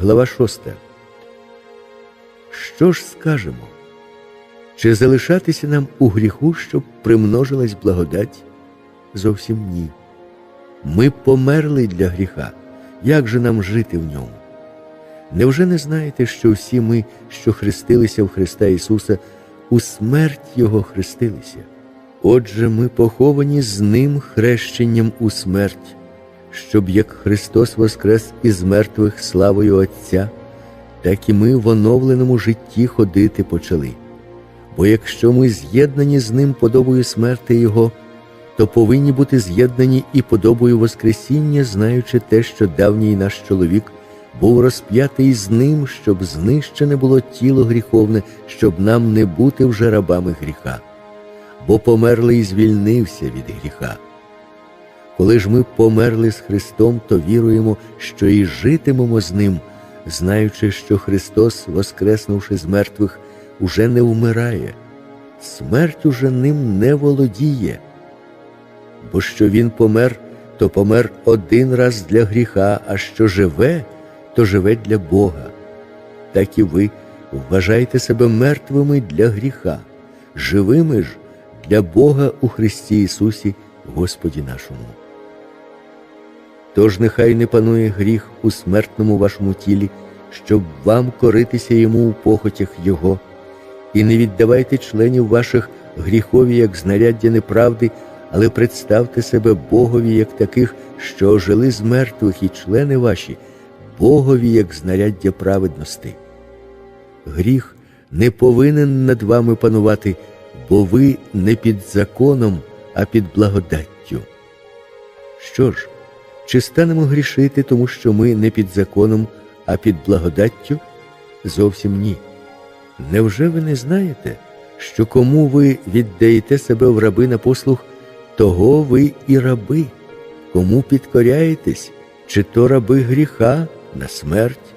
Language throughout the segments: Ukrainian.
глава 6. Що ж скажемо? Чи залишатися нам у гріху, щоб примножилась благодать? Зовсім ні. Ми померли для гріха. Як же нам жити в ньому? Невже не знаєте, що всі ми, що хрестилися в Христа Ісуса, у смерть Його хрестилися? Отже, ми поховані з Ним хрещенням у смерть, щоб як Христос воскрес із мертвих славою Отця, так і ми в оновленому житті ходити почали. Бо якщо ми з'єднані з Ним подобою смерти Його, то повинні бути з'єднані і подобою Воскресіння, знаючи те, що давній наш чоловік був розп'ятий з ним, щоб знищене було тіло гріховне, щоб нам не бути вже рабами гріха, бо померлий звільнився від гріха. Коли ж ми померли з Христом, то віруємо, що і житимемо з Ним, знаючи, що Христос, воскреснувши з мертвих, уже не вмирає, смерть уже ним не володіє. Бо що Він помер, то помер один раз для гріха, а що живе, то живе для Бога. Так і ви вважайте себе мертвими для гріха, живими ж для Бога у Христі Ісусі, Господі нашому. Тож нехай не панує гріх у смертному вашому тілі, щоб вам коритися йому у похотях Його, і не віддавайте членів ваших гріхові, як знаряддя неправди, але представте себе Богові, як таких, що ожили з мертвих, і члени ваші, Богові, як знаряддя праведності. Гріх не повинен над вами панувати, бо ви не під законом, а під благодаттю. Що ж, чи станемо грішити, тому що ми не під законом, а під благодаттю? Зовсім ні. Невже ви не знаєте, що кому ви віддаєте себе в раби на послуг, того ви і раби, кому підкоряєтесь, чи то раби гріха на смерть,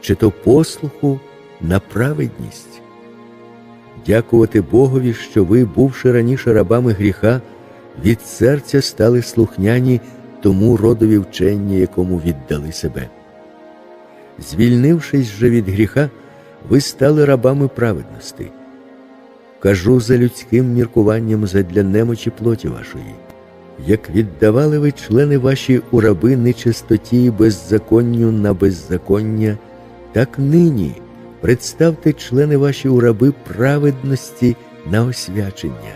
чи то послуху на праведність? Дякувати Богові, що ви, бувши раніше рабами гріха, від серця стали слухняні тому родові вчення, якому віддали себе. Звільнившись же від гріха, ви стали рабами праведності. Кажу за людським міркуванням задля немочі плоті вашої, як віддавали ви члени ваші у раби нечистоті і беззаконню на беззаконня, так нині представте члени ваші у раби праведності на освячення.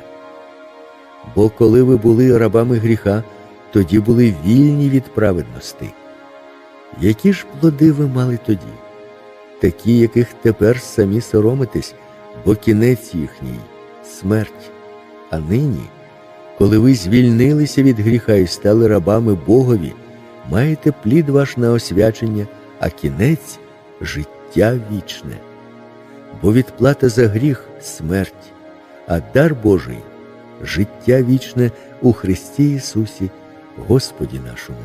Бо коли ви були рабами гріха, тоді були вільні від праведності. Які ж плоди ви мали тоді? Такі, яких тепер самі соромитесь, бо кінець їхній смерть. А нині, коли ви звільнилися від гріха і стали рабами Богові, маєте плід ваш на освячення, а кінець життя вічне. Бо відплата за гріх смерть, а дар Божий життя вічне у Христі Ісусі, Господі нашому.